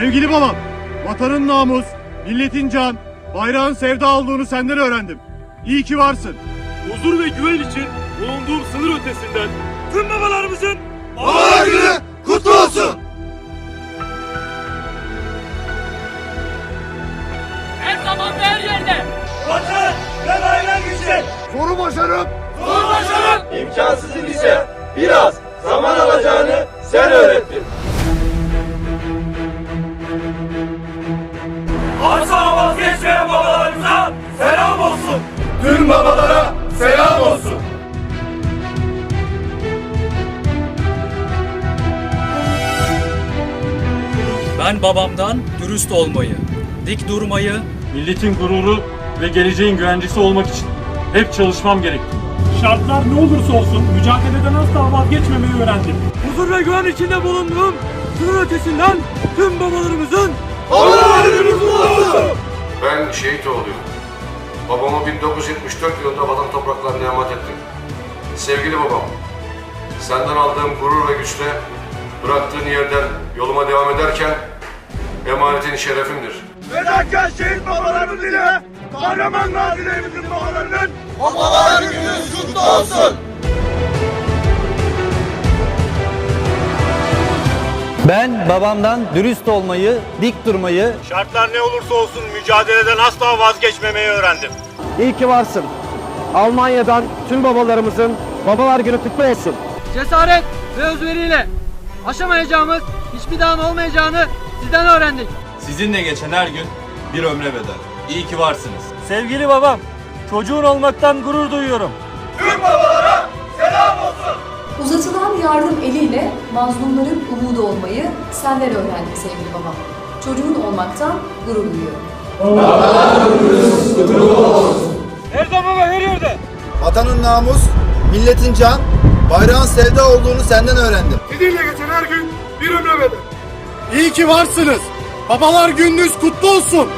Sevgili babam, vatanın namus, milletin can, bayrağın sevda olduğunu senden öğrendim. İyi ki varsın. huzur ve güven için bulunduğum sınır ötesinden tüm babalarımızın Babalar günü kutlu olsun. Her zaman ve her yerde. vatan ve bayrak için Soru başarıp İmkansızın ise biraz Ben babamdan dürüst olmayı, dik durmayı, Milletin gururu ve geleceğin güvencesi olmak için hep çalışmam gerekti. Şartlar ne olursa olsun mücadeleden asla vazgeçmemeyi öğrendim. Huzur ve güven içinde bulunduğum sınır ötesinden tüm babalarımızın Ben şehit oğluyum. Babamı 1974 yılında vatan topraklarına emanet ettim. Sevgili babam, senden aldığım gurur ve güçle bıraktığın yerden yoluma devam ederken şerefimdir. Fedakar şehit babalarımız ile kahraman gazilerimizin babalarının Babalar gününüz kutlu olsun. Ben babamdan dürüst olmayı, dik durmayı, Şartlar ne olursa olsun mücadeleden asla vazgeçmemeyi öğrendim. İyi ki varsın. Almanya'dan tüm babalarımızın Babalar Günü kutlu olsun. cesaret ve özveriyle aşamayacağımız hiçbir dağın olmayacağını sizden öğrendik. Sizinle geçen her gün bir ömre bedel. İyi ki varsınız. Sevgili babam, çocuğun olmaktan gurur duyuyorum. Uzatılan yardım eliyle mazlumların umudu olmayı senden öğrendim sevgili babam. Çocuğun olmaktan gurur duyuyorum. Her zaman ve her yerde. Vatanın namus, milletin can, bayrağın sevda olduğunu senden öğrendim. Sizinle geçen her gün bir ömre bedel. İyi ki varsınız. Babalar gününüz kutlu olsun.